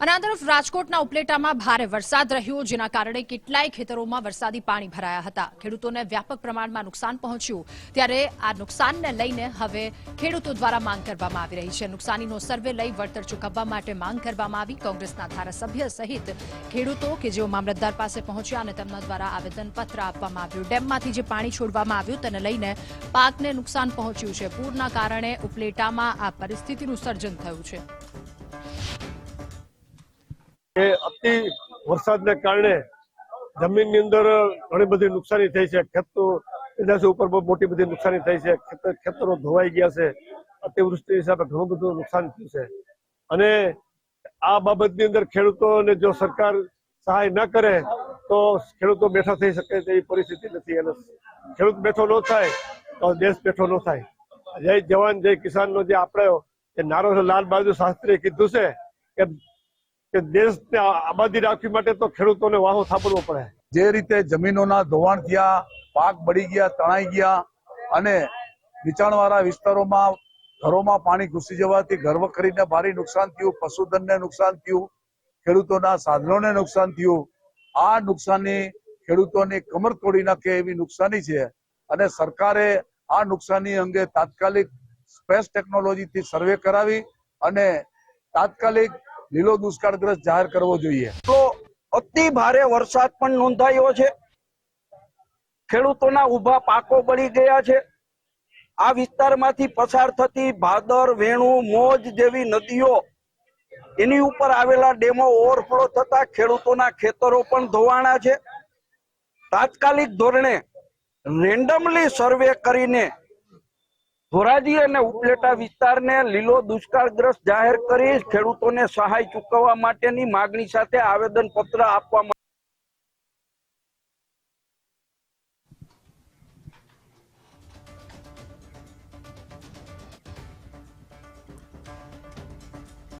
અને તરફ રાજકોટના ઉપલેટામાં ભારે વરસાદ રહ્યો, જેના કારણે કેટલાય ખેતરોમાં વરસાદી પાણી ભરાયા હતા. ખેડૂતોને વ્યાપક પ્રમાણમાં નુકસાન પહોંચ્યું. ત્યારે આ નુકસાનને લઈને હવે ખેડૂતો દ્વારા માંગ કરવામાં આવી રહી છે. નુકસાનીનો સર્વે લઈ વળતર ચૂકવવા માટે માંગ કરવામાં આવી. કોંગ્રેસના ધારાસભ્ય સહિત ખેડૂતો કે જેઓ મામલતદાર પાસે પહોંચ્યા અને તેમના દ્વારા આવેદનપત્ર આપવામાં આવ્યું. ડેમમાંથી જે પાણી છોડવામાં આવ્યું, તેને લઈને પાકને નુકસાન પહોંચ્યું છે. પૂરના કારણે ઉપલેટામાં આ પરિસ્થિતિનું સર્જન થયું છે. એ અતિ વરસાદને કારણે જમીનની અંદર ઘણી બધી નુકસાની થઈ છે. ખેતો પેદાશ ઉપર મોટી બધી નુકસાની થઈ છે. ખેતરો ધોવાઈ ગયા છે. અતિવૃષ્ટિ હિસાબે ઘણું બધું નુકસાન થયું છે. અને આ બાબતની અંદર ખેડૂતોને જો સરકાર સહાય ન કરે, તો ખેડૂતો બેઠા થઈ શકે તેવી પરિસ્થિતિ નથી. અને ખેડૂત બેઠો ન થાય, તો દેશ બેઠો ન થાય. જય જવાન, જય કિસાનનો જે આપણે એ નારો લાલ બહાદુર શાસ્ત્રીએ કીધું છે કે કે દેશને આબાદી રાખવી માટે તો ખેડૂતોને વાહો થાપડવો પડે. જે રીતે જમીનોના ધોવાણ થયા, પાક બળી ગયા, તણાઈ ગયા અને નીચાણવાળા વિસ્તારોમાં ઘરોમાં પાણી ઘૂસી જવાથી ઘર વખરીને ભારે નુકસાન થયું, પશુધનને નુકસાન થયું, ખેડૂતોના સાધનોને નુકસાન થયું. આ નુકસાની ખેડૂતોની કમર તોડી નાખે એવી નુકસાની છે અને સરકારે આ નુકસાની અંગે તાત્કાલિક સ્પેસ ટેકનોલોજીથી સર્વે કરાવી અને તાત્કાલિક લીલો દુષ્કાળગ્રસ્ત જાહેર કરવો જોઈએ. તો અતિ ભારે વરસાદ પણ નોંધાયો છે. ખેડૂતોના ઊભા પાકો બળી ગયા છે. આ વિસ્તારમાંથી પસાર થતી ભાદર, વેણુ, મોજ જેવી નદીઓ, એની ઉપર આવેલા ડેમો ઓવરફ્લો થતા ખેડૂતોના ખેતરો પણ ધોવાણા છે. તાત્કાલિક ધોરણે રેન્ડમલી સર્વે કરીને ધોરાજી અને ઉપલેટા વિસ્તારને લીલો દુષ્કાળગ્રસ્ત જાહેર કરી ખેડૂતોને સહાય ચૂકવવા માટેની માગણી સાથે આવેદન પત્ર આપવામાં